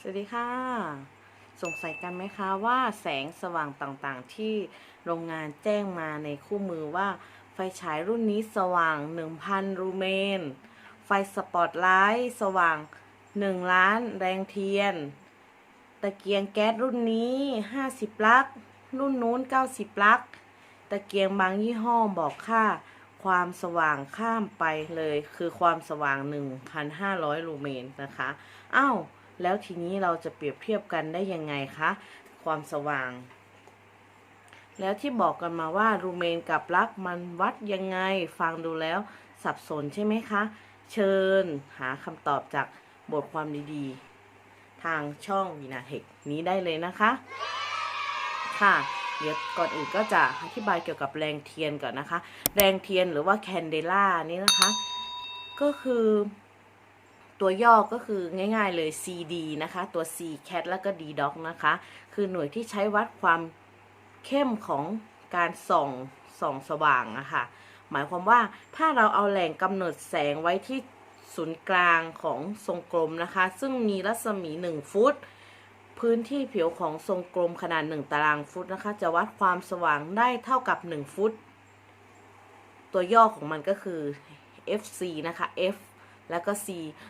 สวัสดีค่ะ สงสัยกันไหมคะว่าแสงสว่างต่างๆ ที่โรงงานแจ้งมาในคู่มือว่า ไฟฉายรุ่นนี้สว่าง 1,000 รูเมน ไฟสปอตไลท์สว่าง 1 ล้านแรงเทียน ตะเกียงแก๊สรุ่นนี้ 50 ลัก รุ่นนู้น 90 ลัก ตะเกียงบางยี่ห้อบอกค่า ความสว่างข้ามไปเลย คือความสว่าง 1,500ลูเมนนะคะ อ้าว แล้วทีนี้เราจะเปรียบเทียบกันได้ยังไงคะ ความสว่าง แล้วที่บอกกันมาว่ารูเมนกับลักมันวัดยังไง ฟังดูแล้วสับสนใช่ไหมคะ เชิญหาคำตอบจากบทความดีๆ ทางช่องวีนาเทคนี้ได้เลยนะคะ ค่ะเดี๋ยวก่อนอื่นก็จะอธิบายเกี่ยวกับแรงเทียนก่อนนะคะ แรงเทียนหรือว่าแคนเดล่านี่นะคะ ก็คือ ตัวย่อก็คือง่ายๆเลย CD นะคะ ตัว C cat แล้วก็ D dog นะคะ คือหน่วยที่ใช้วัดความเข้มของการส่องส่องสว่างอะค่ะหมายความว่าถ้าเราเอาแหล่งกำเนิดแสงไว้ที่ศูนย์กลางของทรงกลมนะคะ ซึ่งมีรัศมี 1 ฟุต พื้นที่ผิวของทรงกลมขนาด 1 ตารางฟุตนะคะ จะวัดความสว่างได้เท่ากับ 1 ฟุต ตัวย่อของมันก็คือ FC นะคะ F แล้วก็ C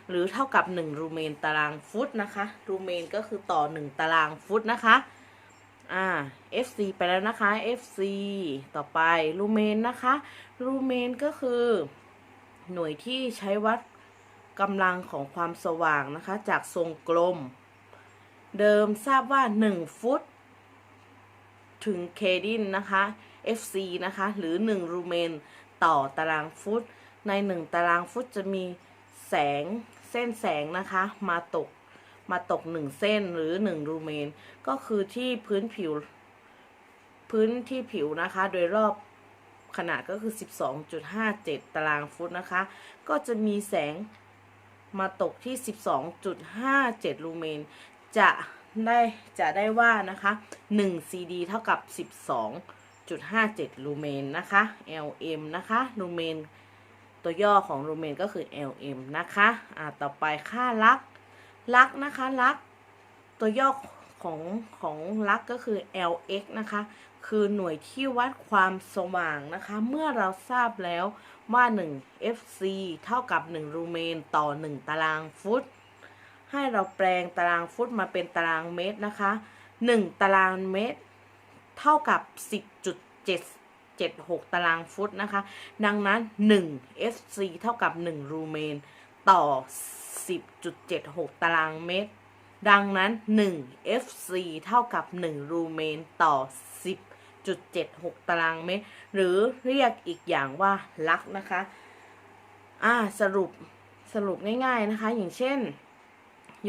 หรือเท่ากับ 1 รูเมนตารางฟุตนะคะ รูเมนก็คือต่อ 1 ตารางฟุตนะคะอ่า FC ไปแล้วนะคะ FC ต่อไปรูเมนนะคะ รูเมนก็คือ หน่วยที่ใช้วัดกำลังของความสว่างนะคะ จากทรงกลม เดิมทราบว่า 1 ฟุต ถึงเคดินนะคะ FC นะคะ หรือ 1 รูเมน ต่อตารางฟุต ใน 1 ตารางฟุตจะมี แสงเส้นแสงนะคะ มาตกมาตก1เส้นหรือ1รูเมน ก็คือที่พื้นผิว พื้นที่ผิวนะคะ โดยรอบขนาดก็คือ 12.57 ตารางฟุตนะคะ ก็จะมีแสงมาตกที่ 12.57 ลูเมน จะได้จะได้ว่านะคะ1 CD เท่ากับ 12.57 ลูเมนนะคะ LM นะคะ ลูเมน ตัวย่อของลูเมนก็คือ LM นะคะอ่าต่อไปค่าลักลักนะคะลัก ตัวย่อของของลักก็คือ LX นะคะ คือหน่วยที่วัดความสว่างนะคะ เมื่อเราทราบแล้วว่า 1 FC เท่ากับ 1 รูเมนต่อ 1 ตารางฟุต ให้เราแปลงตารางฟุตมาเป็นตารางเมตรนะคะ 1 ตารางเมตร เท่ากับ 10.7 10.776 ตารางฟุตนะคะ ดังนั้น 1 FC เท่ากับ 1 รูเมน ต่อ 10.76 ตารางเมตร ดังนั้น 1 FC เท่ากับ 1 รูเมน ต่อ 10.76 ตารางเมตร หรือเรียกอีกอย่างว่าลักนะคะ อ่าสรุปสรุปง่ายๆนะคะ อย่างเช่น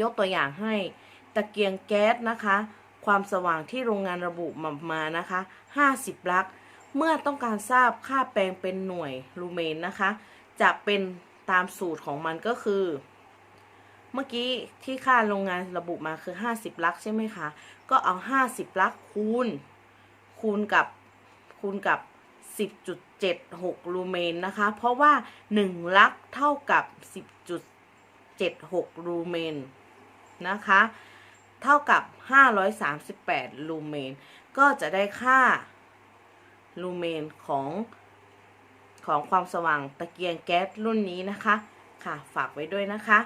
ยกตัวอย่างให้ตะเกียงแก๊สนะคะ ความสว่างที่โรงงานระบุมามานะคะ 50 ลัก เมื่อต้องการทราบค่าแปลงเป็นหน่วยลูเมนนะคะ จะเป็นตามสูตรของมันก็คือ เมื่อกี้ที่ค่าโรงงานระบุมาคือ 50 ลักใช่ไหมคะ ก็เอา 50 ลักคูณ คูณกับคูณกับ 10.76 ลูเมนนะคะ เพราะว่า 1 ลักเท่ากับ 10.76 ลูเมนนะคะ เท่ากับ 538 ลูเมน ก็จะได้ค่า ลูเมนของของความสว่างตะเกียงแก๊สรุ่นนี้นะคะ ค่ะ ฝากไว้ด้วยนะคะ